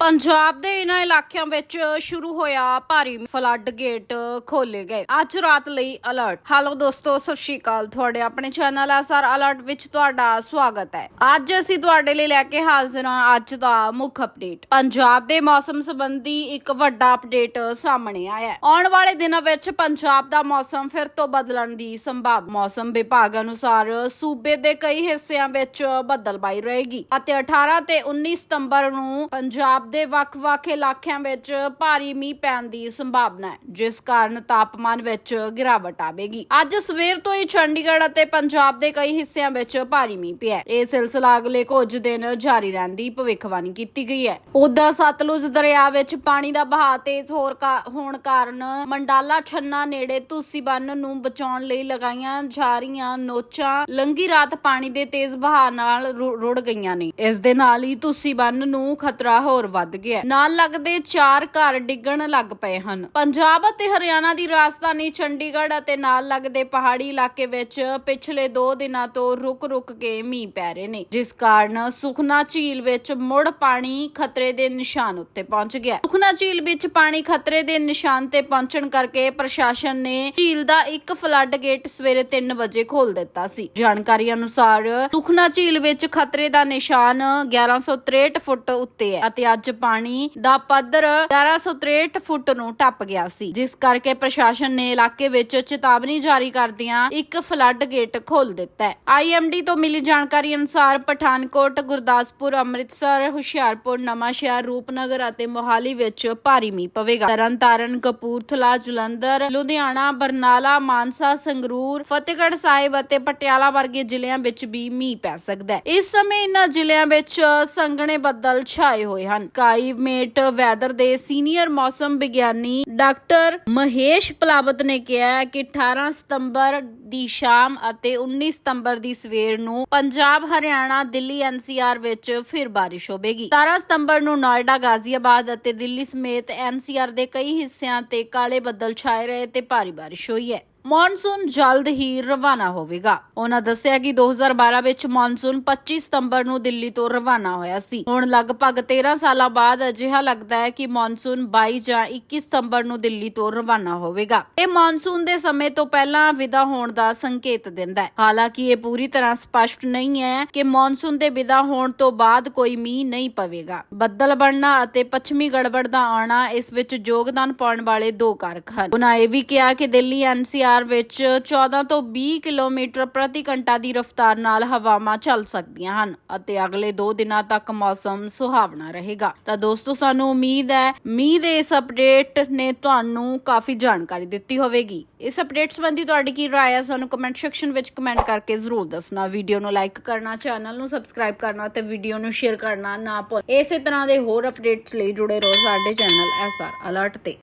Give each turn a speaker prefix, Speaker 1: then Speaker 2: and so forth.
Speaker 1: ਪੰਜਾਬ ਦੇ ਇਨ੍ਹਾਂ ਇਲਾਕਿਆਂ ਵਿੱਚ ਸ਼ੁਰੂ ਹੋਇਆ ਭਾਰੀ ਫਲੱਡ ਗੇਟ ਖੋਲੇ ਗਏ। ਅੱਜ ਰਾਤ ਲਈ ਅਲਰਟ ਹੈਲੋ ਦੋਸਤੋ, ਸਤਿ ਸ਼੍ਰੀ ਅਕਾਲ। ਤੁਹਾਡੇ ਆਪਣੇ ਚੈਨਲ ਐਸਆਰ ਅਲਰਟ ਵਿੱਚ ਤੁਹਾਡਾ ਸਵਾਗਤ ਹੈ। ਅੱਜ ਅਸੀਂ ਤੁਹਾਡੇ ਲਈ ਲੈ ਕੇ ਹਾਜ਼ਰ ਹਾਂ ਅੱਜ ਦਾ ਮੁੱਖ ਅਪਡੇਟ ਪੰਜਾਬ ਦੇ ਮੌਸਮ ਸੰਬੰਧੀ ਇੱਕ ਵੱਡਾ ਅਪਡੇਟ ਸਾਹਮਣੇ ਆਇਆ ਹੈ। ਆਉਣ ਵਾਲੇ ਦਿਨਾਂ ਵਿੱਚ ਪੰਜਾਬ ਦਾ ਮੌਸਮ ਫਿਰ ਤੋਂ ਬਦਲਣ ਦੀ ਸੰਭਾਵਨਾ। ਮੌਸਮ ਵਿਭਾਗ ਅਨੁਸਾਰ ਸੂਬੇ ਦੇ ਕਈ ਹਿੱਸਿਆਂ ਵਿੱਚ ਬੱਦਲਬਾਈ ਰਹੇਗੀ ਅਤੇ 18 ਤੇ 19 ਸਤੰਬਰ ਨੂੰ ਪੰਜਾਬ ਦੇ ਵੱਖ-ਵੱਖ ਇਲਾਕਿਆਂ ਵਿੱਚ ਭਾਰੀ ਮੀਂਹ ਪੈਣ ਦੀ ਸੰਭਾਵਨਾ ਹੈ, ਜਿਸ ਕਾਰਨ ਤਾਪਮਾਨ ਵਿੱਚ ਗਿਰਾਵਟ ਆਵੇਗੀ। ਅੱਜ ਸਵੇਰ ਤੋਂ ਹੀ ਚੰਡੀਗੜ੍ਹ ਅਤੇ ਪੰਜਾਬ ਦੇ ਕਈ ਹਿੱਸਿਆਂ ਵਿੱਚ ਭਾਰੀ ਮੀਂਹ ਪਿਆ ਇਹ ਸਿਲਸਿਲਾ ਅਗਲੇ ਕੁਝ ਦਿਨ ਜਾਰੀ ਰਹਿਣ ਦੀ ਭਵਿੱਖਬਾਣੀ ਕੀਤੀ ਗਈ ਹੈ। ਉਧਰ ਸਤਲੁਜ ਦਰਿਆ ਵਿੱਚ ਪਾਣੀ ਦਾ ਵਹਾਅ ਤੇਜ਼ ਹੋਰ ਹੋਣ ਕਾਰਨ ਮੰਡਾਲਾ, ਛੰਨਾ ਨੇੜੇ ਤੁਸੀ ਬੰਨ ਨੂੰ ਬਚਾਉਣ ਲਈ ਲਗਾਈਆਂ ਜਾ ਰਹੀਆਂ ਨੋਚਾਂ ਲੰਗੀ ਰਾਤ ਪਾਣੀ ਦੇ ਤੇਜ਼ ਬਹਾਅ ਨਾਲ ਰੁ- ਰੁੜ ਗਈਆਂ ਨੇ। ਇਸ ਦੇ ਨਾਲ ਹੀ ਤੁਸੀ ਬੰਨ ਨੂੰ ਖਤਰਾ ਹੋਰ ਵੱਧ ਗਿਆ ਨਾਲ ਲੱਗਦੇ ਚਾਰ ਘਰ ਡਿੱਗਣ ਲੱਗ ਪਏ ਹਨ। ਪੰਜਾਬ ਅਤੇ ਹਰਿਆਣਾ ਦੀ ਰਾਜਧਾਨੀ ਚੰਡੀਗੜ੍ਹ ਅਤੇ ਨਾਲ ਲੱਗਦੇ ਪਹਾੜੀ ਇਲਾਕੇ ਵਿੱਚ ਪਿਛਲੇ 2 ਦਿਨਾਂ ਤੋਂ ਰੁਕ-ਰੁਕ ਕੇ ਮੀਂਹ ਪੈ ਰਹੇ ਨੇ, ਜਿਸ ਕਾਰਨ ਸੁਖਨਾ ਝੀਲ ਵਿੱਚ ਮੁੜ ਪਾਣੀ ਖਤਰੇ ਦੇ ਨਿਸ਼ਾਨ ਉੱਤੇ ਪਹੁੰਚ ਗਿਆ। ਸੁਖਨਾ ਝੀਲ ਵਿੱਚ ਪਾਣੀ ਖਤਰੇ ਦੇ ਨਿਸ਼ਾਨ ਤੇ ਪਹੁੰਚਣ ਕਰਕੇ ਪ੍ਰਸ਼ਾਸਨ ਨੇ ਝੀਲ ਦਾ ਇੱਕ ਫਲੱਡ ਗੇਟ ਸਵੇਰੇ 3 ਵਜੇ ਖੋਲ ਦਿੱਤਾ ਸੀ। ਜਾਣਕਾਰੀ ਅਨੁਸਾਰ ਸੁਖਨਾ ਝੀਲ ਵਿੱਚ ਖਤਰੇ ਦਾ ਨਿਸ਼ਾਨ 1163 ਫੁੱਟ ਉੱਤੇ ਹੈ ਅਤੇ ਅੱਜ ਪਾਣੀ ਦਾ ਪੱਧਰ 1163 ਫੁੱਟ ਨੂੰ ਟੱਪ ਗਿਆ ਸੀ, ਜਿਸ ਕਰਕੇ ਪ੍ਰਸ਼ਾਸਨ ਨੇ ਇਲਾਕੇ ਵਿੱਚ ਚੇਤਾਵਨੀ ਜਾਰੀ ਕਰਦਿਆਂ ਇੱਕ ਫਲੱਡ ਗੇਟ ਖੋਲ ਦਿੱਤਾ ਹੈ। ਆਈਐਮਡੀ ਤੋਂ ਮਿਲੀ ਜਾਣਕਾਰੀ ਅਨੁਸਾਰ ਪਠਾਨਕੋਟ, ਗੁਰਦਾਸਪੁਰ, ਅੰਮ੍ਰਿਤਸਰ, ਹੁਸ਼ਿਆਰਪੁਰ, ਨਵਾਂਸ਼ਹਿਰ, ਰੂਪਨਗਰ ਅਤੇ ਮੋਹਾਲੀ ਵਿੱਚ ਭਾਰੀ ਮੀਂਹ ਪਵੇਗਾ। ਤਰਨਤਾਰਨ, ਕਪੂਰਥਲਾ, ਜਲੰਧਰ, ਲੁਧਿਆਣਾ, ਬਰਨਾਲਾ, ਮਾਨਸਾ, ਸੰਗਰੂਰ, ਫਤਿਹਗੜ੍ਹ ਸਾਹਿਬ ਅਤੇ ਪਟਿਆਲਾ ਵਰਗੇ ਜ਼ਿਲ੍ਹਿਆਂ ਵਿੱਚ ਵੀ ਮੀਂਹ ਪੈ ਸਕਦਾ ਹੈ। ਇਸ ਸਮੇਂ ਇਨ੍ਹਾਂ ਜ਼ਿਲ੍ਹਿਆਂ ਵਿੱਚ ਸੰਘਣੇ ਬੱਦਲ ਛਾਏ ਹੋਏ ਹਨ। ਕਾਈਮੇਟ ਵੈਦਰ ਦੇ ਸੀਨੀਅਰ ਮੌਸਮ ਵਿਗਿਆਨੀ ਡਾਕਟਰ ਮਹੇਸ਼ ਪਲਾਵਤ ਨੇ ਕਿਹਾ ਕਿ 18 ਸਤੰਬਰ ਦੀ ਸ਼ਾਮ ਅਤੇ 19 ਸਤੰਬਰ ਦੀ ਸਵੇਰ ਨੂੰ ਪੰਜਾਬ, ਹਰਿਆਣਾ, ਦਿੱਲੀ ਐਨਸੀਆਰ ਵਿੱਚ ਫਿਰ ਬਾਰਿਸ਼ ਹੋਵੇਗੀ। 17 ਸਤੰਬਰ ਨੂੰ ਨੋਇਡਾ, ਗਾਜ਼ੀਆਬਾਦ ਅਤੇ ਦਿੱਲੀ ਸਮੇਤ ਐਨਸੀਆਰ ਦੇ ਕਈ ਹਿੱਸਿਆਂ ਤੇ ਕਾਲੇ ਬੱਦਲ ਛਾਏ ਰਹੇ ਤੇ ਭਾਰੀ ਬਾਰਿਸ਼ ਹੋਈ ਹੈ। ਮੌਨਸੂਨ ਜਲਦ ਹੀ ਰਵਾਨਾ ਹੋਵੇਗਾ। ਉਹਨਾਂ ਦੱਸਿਆ ਕਿ 2012 ਵਿੱਚ ਮੌਨਸੂਨ 25 ਸਤੰਬਰ ਨੂੰ ਦਿੱਲੀ ਤੋਂ ਰਵਾਨਾ ਹੋਇਆ ਸੀ। ਹੁਣ ਲਗਭਗ 13 ਸਾਲਾਂ ਬਾਅਦ ਅਜਿਹਾ ਲੱਗਦਾ ਹੈ ਕਿ ਮੌਨਸੂਨ 22 ਜਾਂ 21 ਸਤੰਬਰ ਨੂੰ ਦਿੱਲੀ ਤੋਂ ਰਵਾਨਾ ਹੋਵੇਗਾ। ਇਹ ਮੌਨਸੂਨ ਦੇ ਸਮੇਂ ਤੋਂ ਪਹਿਲਾਂ ਵਿਦਾ ਹੋਣ ਦਾ ਸੰਕੇਤ ਦਿੰਦਾ ਹੈ। ਹਾਲਾਂਕਿ ਇਹ ਪੂਰੀ ਤਰ੍ਹਾਂ ਸਪਸ਼ਟ ਨਹੀਂ ਹੈ ਕਿ ਮੌਨਸੂਨ ਦੇ ਵਿਦਾ ਹੋਣ ਤੋਂ ਬਾਅਦ ਕੋਈ ਮੀਂਹ ਨਹੀਂ ਪਵੇਗਾ। ਬੱਦਲ ਬਣਨਾ ਅਤੇ ਪੱਛਮੀ ਗੜਬੜ ਦਾ ਆਉਣਾ ਇਸ ਵਿੱਚ ਯੋਗਦਾਨ ਪਾਉਣ ਵਾਲੇ ਦੋ ਕਾਰਕ ਹਨ। ਉਹਨਾਂ ਇਹ ਵੀ ਕਿਹਾ ਕਿ ਦਿੱਲੀ ਐਨਸੀਆਰ ਵਿੱਚ 14 ਤੋਂ 20 ਕਿਲੋਮੀਟਰ ਪ੍ਰਤੀ ਘੰਟਾ ਦੀ ਰਫ਼ਤਾਰ ਨਾਲ ਹਵਾਵਾਂ ਚੱਲ ਸਕਦੀਆਂ ਹਨ ਅਤੇ ਅਗਲੇ 2 ਦਿਨਾਂ ਤੱਕ ਮੌਸਮ ਸੁਹਾਵਣਾ ਰਹੇਗਾ। ਤਾਂ ਦੋਸਤੋ, ਸਾਨੂੰ ਉਮੀਦ ਹੈ, ਮੀਂਹ ਦੇ ਇਸ ਅਪਡੇਟ ਨੇ ਤੁਹਾਨੂੰ ਕਾਫੀ ਜਾਣਕਾਰੀ ਦਿੱਤੀ ਹੋਵੇਗੀ। ਇਸ ਅਪਡੇਟ ਸੰਬੰਧੀ ਤੁਹਾਡੀ ਕੀ ਰਾਏ ਹੈ, ਸਾਨੂੰ ਕਮੈਂਟ ਸੈਕਸ਼ਨ ਵਿੱਚ ਕਮੈਂਟ ਕਰਕੇ ਜ਼ਰੂਰ ਦੱਸਣਾ। ਵੀਡੀਓ ਨੂੰ ਲਾਈਕ ਕਰਨਾ ਚੈਨਲ ਨੂੰ ਸਬਸਕ੍ਰਾਈਬ ਕਰਨਾ ਤੇ ਵੀਡੀਓ ਨੂੰ ਸ਼ੇਅਰ ਕਰਨਾ ਨਾ ਭੁੱਲ। ਇਸੇ ਤਰ੍ਹਾਂ ਦੇ ਹੋਰ ਅਪਡੇਟਸ ਲਈ ਜੁੜੇ ਰਹੋ ਸਾਡੇ ਚੈਨਲ ਐਸਆਰ ਅਲਰਟ ਤੇ।